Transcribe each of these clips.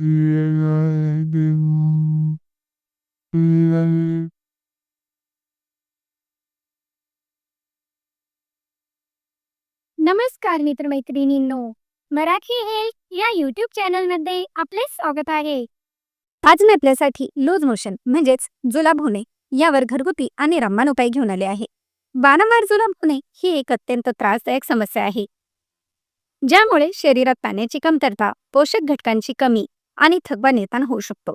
नमस्कार मित्रमैत्रिणींनो मराठी हेल्थ या युट्यूब चॅनलमध्ये आपले स्वागत आहे. आज मी आपल्यासाठी लूज मोशन म्हणजेच जुलाब होणे यावर घरगुती आणि रामबाण उपाय घेऊन आले आहे. वारंवार जुलाब होणे ही एक अत्यंत त्रासदायक समस्या आहे. ज्यामुळे शरीरात पाण्याची कमतरता पोषक घटकांची कमी आणि थकवा निर्माण होऊ शकतो.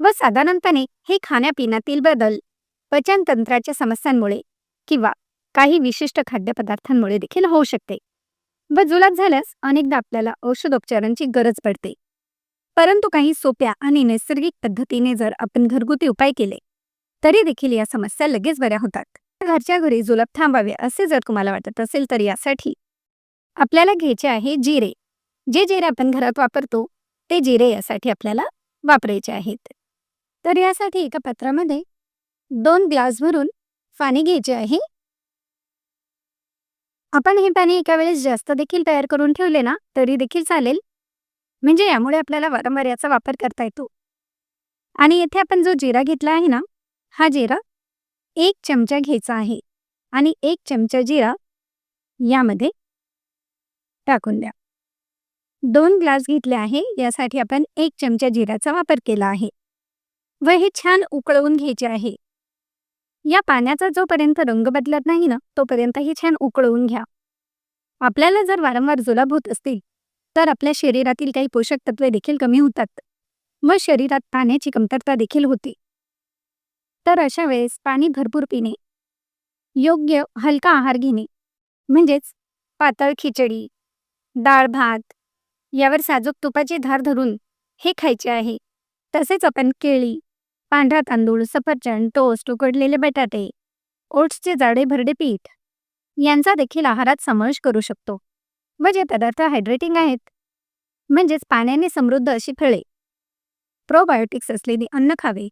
व साधारणपणे हे खाण्यापिण्यातील बदल पचनतंत्राच्या समस्यांमुळे किंवा काही विशिष्ट खाद्यपदार्थांमुळे देखील होऊ शकते. व जुलाब झाल्यास अनेकदा आपल्याला औषधोपचारांची गरज पडते. परंतु काही सोप्या आणि नैसर्गिक पद्धतीने जर आपण घरगुती उपाय केले तरी देखील या समस्या लगेच बऱ्या होतात. घरच्या घरी जुलाब थांबावे असे जर तुम्हाला वाटत असेल तर यासाठी आपल्याला घ्यायचे आहे जिरे. जे जिरे आपण घरात वापरतो ते जिरे यासाठी आपल्याला वापरायचे आहेत. तर यासाठी एका पात्रामध्ये दोन ग्लास भरून पाणी घ्यायचे आहे. आपण हे पाणी एका वेळेस जास्त देखील तयार करून ठेवले ना तरी देखील चालेल. म्हणजे यामुळे आपल्याला वारंवार याचा वापर करता येतो. आणि येथे आपण जो जिरा घेतला आहे ना हा जिरा एक चमचा घ्यायचा आहे. आणि एक चमचा जिरा यामध्ये टाकून द्या. दोन ग्लास घेतले आहे यासाठी आपण एक चमचा जिऱ्याचा वापर केला आहे. व हे छान उकळवून घ्यायचे आहे. या पाण्याचा जोपर्यंत रंग बदलत नाही ना तोपर्यंत हे छान उकळवून घ्या. आपल्याला जर वारंवार जुलाब होत असतील तर आपल्या शरीरातील काही पोषक तत्वे देखील कमी होतात व शरीरात पाण्याची कमतरता देखील होते. तर अशा वेळेस पाणी भरपूर पिणे. योग्य हलका आहार घेणे म्हणजेच पातळ खिचडी डाळ भात यावर साजूक तुपाची धार धरून हे खायचे आहे. तसेच आपण केळी पांढरा तांदूळ सफरचंद टोस्ट उकडलेले बटाटे ओट्सचे जाडे भरडे पीठ यांचा देखील आहारात समावेश करू शकतो व जे पदार्थ हायड्रेटिंग आहेत म्हणजेच पाण्याने समृद्ध अशी फळे प्रोबायोटिक्स असलेली अन्न खावे.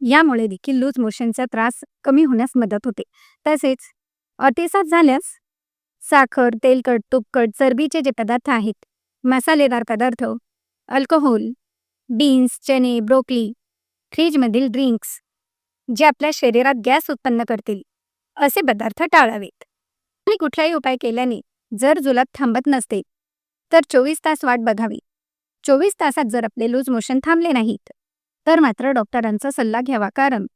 यामुळे देखील लूज मोशनचा त्रास कमी होण्यास मदत होते. तसेच अतिसात झाल्यास साखर तेलकट तुपकट चरबीचे जे पदार्थ आहेत मसालेदार पदार्थ अल्कोहोल बीन्स चणे ब्रोकली फ्रीजमधील ड्रिंक्स जे आपल्या शरीरात गॅस उत्पन्न करतील असे पदार्थ टाळावेत. आणि कुठलाही उपाय केल्याने जर जुलाब थांबत नसते तर चोवीस तास वाट बघावी. चोवीस तासात जर आपले लूज मोशन थांबले नाहीत तर मात्र डॉक्टरांचा सल्ला घ्यावा कारण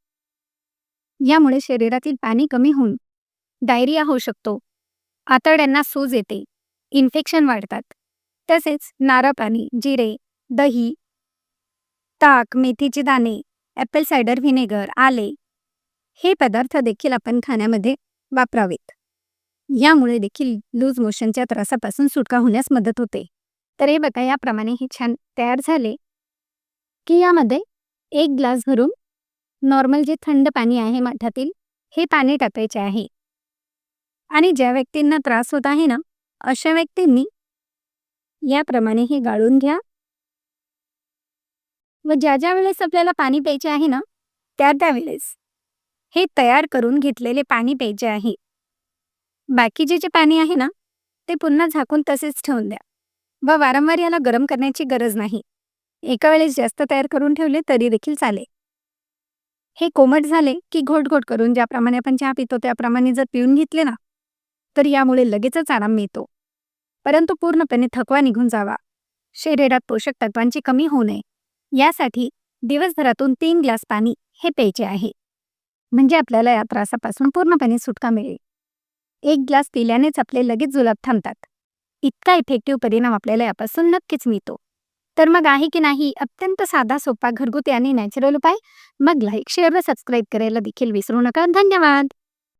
यामुळे शरीरातील पाणी कमी होऊन डायरिया होऊ शकतो. आतड्यांना सूज येते इन्फेक्शन वाढतात तसेच नारळ पाणी जिरे दही ताक मेथीचे दाणे ॲपल सायडर व्हिनेगर आले. हे पदार्थ देखील आपण खाण्यामध्ये वापरावेत. यामुळे देखील लूज मोशनच्या त्रासापासून सुटका होण्यास मदत होते. तर हे बघा याप्रमाणे हे छान तयार झाले. की यामध्ये एक ग्लास भरून नॉर्मल जे थंड पाणी आहे माठातील हे पाणी टाकायचे आहे. आणि ज्या व्यक्तींना त्रास होत आहे ना अशा व्यक्तींनी याप्रमाणे हे गाळून घ्या. व ज्या ज्या वेळेस आपल्याला पाणी प्यायचे आहे ना त्या त्यावेळेस हे तयार करून घेतलेले पाणी प्यायचे आहे. बाकीचे जे पाणी आहे ना ते पुन्हा झाकून तसेच ठेवून द्या. व वारंवार याला गरम करण्याची गरज नाही. एका वेळेस जास्त तयार करून ठेवले तरी देखील चालेल. हे कोमट झाले की घोट घोट करून ज्याप्रमाणे आपण चहा पितो त्याप्रमाणे जर पिऊन घेतले ना तर यामुळे लगेचच आराम मिळतो. परंतु पूर्णपणे थकवा निघून जावा. शरीरात पोषक तत्वांची कमी होऊ नये. यासाठी दिवसभरातून तीन ग्लास पाणी हे प्यायचे आहे. म्हणजे आपल्याला या त्रासापासून पूर्णपणे सुटका मिळेल. एक ग्लास पिल्यानेच आपले लगेच जुलाब थांबतात. इतका इफेक्टिव्ह परिणाम आपल्याला यापासून नक्कीच मिळतो. तर मग आहे की नाही अत्यंत साधा सोपा घरगुती आणि नॅचरल उपाय? मग लाईक शेअर व सबस्क्राईब करायला देखील विसरू नका. धन्यवाद!